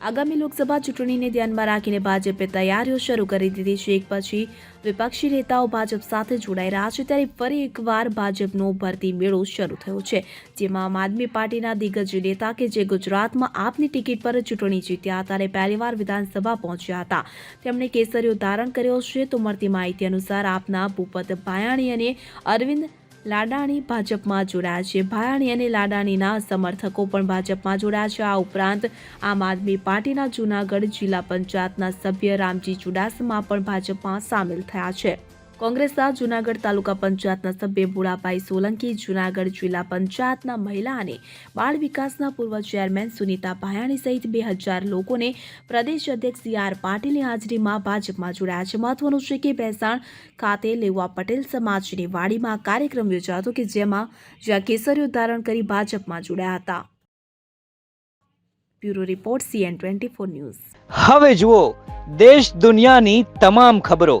આગામી લોકસભા ચૂંટણીને ધ્યાનમાં રાખીને ભાજપે તૈયારીઓ શરૂ કરી દીધી છે. એક પછી વિપક્ષી નેતાઓ ભાજપ સાથે જોડાઈ રહ્યા છે ત્યારે ફરી એકવાર ભાજપનો ભરતી મેળો શરૂ થયો છે. જેમાં આમ આદમી પાર્ટીના દિગ્ગજ નેતા કે જે ગુજરાતમાં આપની ટિકિટ પર ચૂંટણી જીત્યા હતા અને પહેલીવાર વિધાનસભા પહોંચ્યા હતા. તેમણે કેસરીઓ ધારણ કર્યો છે તો મળતી માહિતી અનુસાર આપના ભૂપત ભાયાણી અને અરવિંદ લાડાણી ભાજપમાં જોડાયા છે. ભાયાણી અને લાડાણીના સમર્થકો પણ ભાજપમાં જોડાયા છે. આ ઉપરાંત આમ આદમી પાર્ટીના જૂનાગઢ જિલ્લા પંચાયતના સભ્ય રામજી ચુડાસમા પણ ભાજપમાં સામેલ થયા છે. કોંગ્રેસના જૂનાગઢ તાલુકા પંચાયતના સભ્ય ભોળાભાઈ સોલંકી જૂનાગઢ જિલ્લા પંચાયતના મહિલા અને બાળ વિકાસના પૂર્વ ચેરમેન સુનીતા ભાયાણી સહિત બે હજાર લોકોને પ્રદેશ અધ્યક્ષ સી આર પાટીલની હાજરીમાં ભાજપમાં જોડાયા છે. મહત્વનું છે કે ભેસાણ ખાતે લેવા પટેલ સમાજની વાડીમાં કાર્યક્રમ યોજાયો હતો કે જેમાં જ્યાં કેસરીઓ ધારણ કરી ભાજપમાં જોડાયા હતા. Bureau report CN twenty news. હવે જુઓ, દેશ દુનિયાની તમામ ખબરો.